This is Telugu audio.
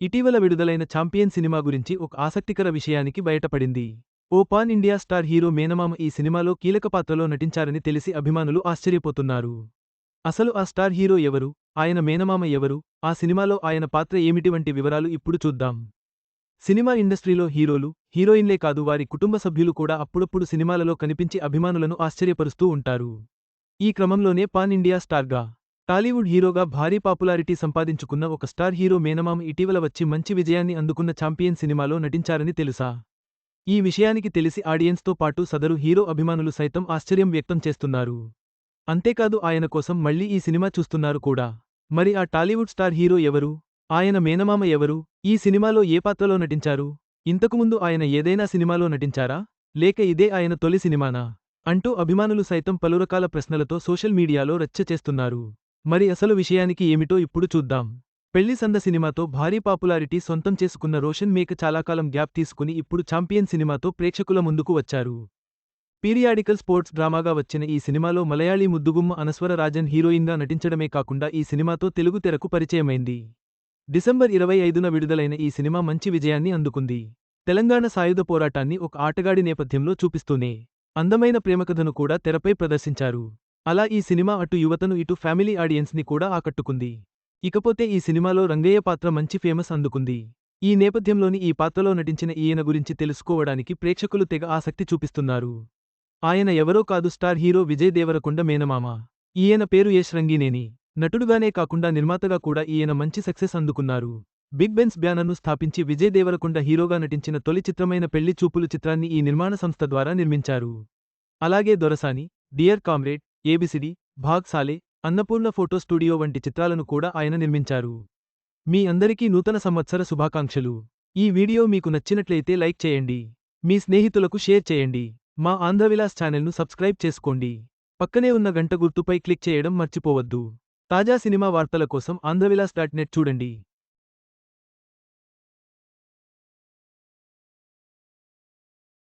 ఇటీవల విడుదలైన ఛాంపియన్ సినిమా గురించి ఒక ఆసక్తికర విషయానికి బయటపడింది. ఓ పాన్ ఇండియా స్టార్ హీరో మేనమామ ఈ సినిమాలో కీలక పాత్రలో నటించారని తెలిసి అభిమానులు ఆశ్చర్యపోతున్నారు. అసలు ఆ స్టార్ హీరో ఎవరు? ఆయన మేనమామ ఎవరు? ఆ సినిమాలో ఆయన పాత్ర ఏమిటి వంటి వివరాలు ఇప్పుడు చూద్దాం. సినిమా ఇండస్ట్రీలో హీరోలు హీరోయిన్లే కాదు వారి కుటుంబ సభ్యులు కూడా అప్పుడప్పుడు సినిమాలలో కనిపించి అభిమానులను ఆశ్చర్యపరుస్తూ ఉంటారు. ఈ క్రమంలోనే పాన్ ఇండియా స్టార్గా టాలీవుడ్ హీరోగా భారీ పాపులారిటీ సంపాదించుకున్న ఒక స్టార్ హీరో మేనమామ ఇటీవల వచ్చి మంచి విజయాన్ని అందుకున్న ఛాంపియన్ సినిమాలో నటించారని తెలుసా? ఈ విషయానికి తెలిసి ఆడియన్స్తో పాటు సదరు హీరో అభిమానులు సైతం ఆశ్చర్యం వ్యక్తం చేస్తున్నారు. అంతేకాదు ఆయన కోసం మళ్ళీ ఈ సినిమా చూస్తున్నారు కూడా. మరి ఆ టాలీవుడ్ స్టార్ హీరో ఎవరు? ఆయన మేనమామ ఎవరు? ఈ సినిమాలో ఏ పాత్రలో నటించారు? ఇంతకుముందు ఆయన ఏదైనా సినిమాలో నటించారా? లేక ఇదే ఆయన తొలి సినిమానా? అంటూ అభిమానులు సైతం పలురకాల ప్రశ్నలతో సోషల్ మీడియాలో రచ్చ చేస్తున్నారు. మరి అసలు విషయానికి ఏమిటో ఇప్పుడు చూద్దాం. పెళ్ళి సంద సినిమాతో భారీ పాపులారిటీ సొంతం చేసుకున్న రోషన్ మేక చాలాకాలం గ్యాప్ తీసుకుని ఇప్పుడు ఛాంపియన్ సినిమాతో ప్రేక్షకుల ముందుకు వచ్చారు. పీరియాడికల్ స్పోర్ట్స్ డ్రామాగా వచ్చిన ఈ సినిమాలో మలయాళీ ముద్దుగుమ్మ అనస్వర రాజన్ హీరోయిన్గా నటించడమే కాకుండా ఈ సినిమాతో తెలుగు తెరకు పరిచయమైంది. డిసెంబర్ ఇరవై ఐదున విడుదలైన ఈ సినిమా మంచి విజయాన్ని అందుకుంది. తెలంగాణ సాయుధ పోరాటాన్ని ఒక ఆటగాడి నేపథ్యంలో చూపిస్తూనే అందమైన ప్రేమకథను కూడా తెరపై ప్రదర్శించారు. అలా ఈ సినిమా అటు యువతను ఇటు ఫ్యామిలీ ఆడియన్స్ని కూడా ఆకట్టుకుంది. ఇకపోతే ఈ సినిమాలో రంగయ్య పాత్ర మంచి ఫేమస్ అందుకుంది. ఈ నేపథ్యంలోని ఈ పాత్రలో నటించిన ఈయన గురించి తెలుసుకోవడానికి ప్రేక్షకులు తెగ ఆసక్తి చూపిస్తున్నారు. ఆయన ఎవరో కాదు స్టార్ హీరో విజయ్ దేవరకొండ మేనమామ. ఈయన పేరు యశ్ రంగినేని. నటుడుగానే కాకుండా నిర్మాతగా కూడా ఈయన మంచి సక్సెస్ అందుకున్నారు. బిగ్ బెన్స్ బ్యానర్ను స్థాపించి విజయ్ దేవరకొండ హీరోగా నటించిన తొలి చిత్రమైన పెళ్ళి చూపులు చిత్రాన్ని ఈ నిర్మాణ సంస్థ ద్వారా నిర్మించారు. అలాగే Dorasani dear comrade ABCD Bhagsale Annapurna photo studio వంటి చిత్రాలను కూడా ఆయన నిర్మించారు. మీ అందరికీ నూతన సంవత్సర శుభాకాంక్షలు. ఈ వీడియో మీకు నచ్చినట్లయితే లైక్ చేయండి. మీ స్నేహితులకు షేర్ చేయండి. మా ఆంధ్రవిలాస్ ఛానల్ను సబ్స్క్రైబ్ చేసుకోండి. పక్కనే ఉన్న గంట గుర్తుపై క్లిక్ చేయడం మర్చిపోవద్దు. తాజా సినిమా వార్తల కోసం ఆంధ్రవిలాస్ డాట్ నెట్ చూడండి.